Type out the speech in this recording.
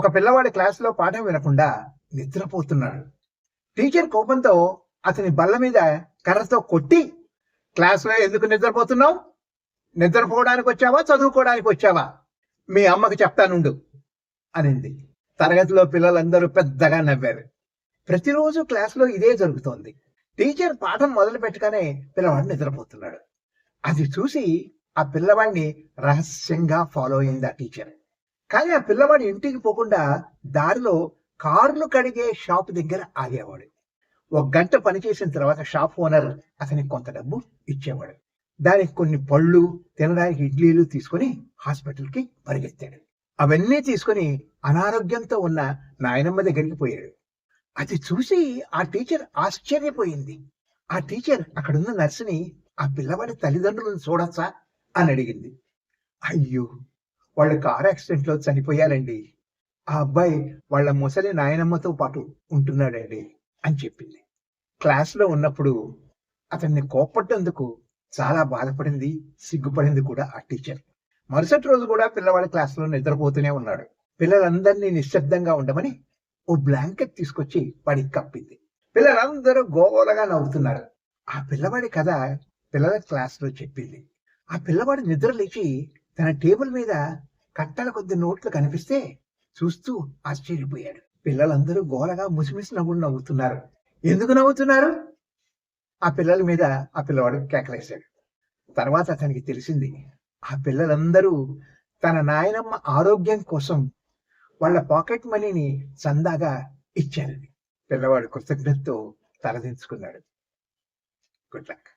ఒక పిల్లవాడి క్లాసులో పాఠం వినకుండా నిద్రపోతున్నాడు. టీచర్ కోపంతో అతని బల్ల మీద కర్రతో కొట్టి క్లాసులో ఎందుకు నిద్రపోతున్నావు? నిద్రపోవడానికి వచ్చావా? చదువుకోవడానికి వచ్చావా? మీ అమ్మకి చెప్తానుండు అనింది. తరగతిలో పిల్లలందరూ పెద్దగా నవ్వారు. ప్రతిరోజు క్లాసులో ఇదే జరుగుతోంది. టీచర్ పాఠం మొదలు పెట్టగానే పిల్లవాడు నిద్రపోతున్నాడు. అది చూసి ఆ పిల్లవాడిని రహస్యంగా ఫాలో అయింది ఆ టీచర్ కానీ ఆ పిల్లవాడు ఇంటికి పోకుండా దారిలో కార్లు కడిగే షాప్ దగ్గర ఆగేవాడు. ఒక గంట పనిచేసిన తర్వాత షాప్ ఓనర్ అతనికి కొంత డబ్బు ఇచ్చేవాడు. దానికి కొన్ని పళ్ళు తినడానికి ఇడ్లీలు తీసుకొని హాస్పిటల్కి పరిగెత్తాడు. అవన్నీ తీసుకొని అనారోగ్యంతో ఉన్న నాయనమ్మ దగ్గరికి పోయాడు. అది చూసి ఆ టీచర్ ఆశ్చర్యపోయింది. ఆ టీచర్ అక్కడున్న నర్సుని ఆ పిల్లవాడి తల్లిదండ్రులను చూడొచ్చా? అని అడిగింది. అయ్యో వాళ్ళు కార్ యాక్సిడెంట్లో చనిపోయారండి. ఆ అబ్బాయి వాళ్ళ ముసలి నాయనమ్మతో పాటు ఉంటున్నాడండి అని చెప్పింది. క్లాస్లో ఉన్నప్పుడు అతన్ని కోప్పట్టేందుకు చాలా బాధపడింది సిగ్గుపడింది కూడా ఆ టీచర్. మరుసటి రోజు కూడా పిల్లవాడి క్లాస్లో నిద్రపోతూనే ఉన్నాడు. పిల్లలందరినీ నిశ్శబ్దంగా ఉండమని ఓ బ్లాంకెట్ తీసుకొచ్చి వాడికి కప్పింది. పిల్లలందరూ గోగోలగా నవ్వుతున్నారు. ఆ పిల్లవాడి కథ పిల్లల క్లాస్లో చెప్పింది. ఆ పిల్లవాడు నిద్ర లేచి తన టేబుల్ మీద కట్టల కొద్ది నోట్లు కనిపిస్తే చూస్తూ ఆశ్చర్యపోయాడు. పిల్లలందరూ గోలగా ముసిమిసి నవ్వులు నవ్వుతున్నారు. ఎందుకు నవ్వుతున్నారు? ఆ పిల్లల మీద ఆ పిల్లవాడు కేకలేశాడు. తర్వాత అతనికి తెలిసింది ఆ పిల్లలందరూ తన నాయనమ్మ ఆరోగ్యం కోసం వాళ్ళ పాకెట్ మనీని చందాగా ఇచ్చారని పిల్లవాడు కృతజ్ఞతతో తలదించుకున్నాడు. Good luck.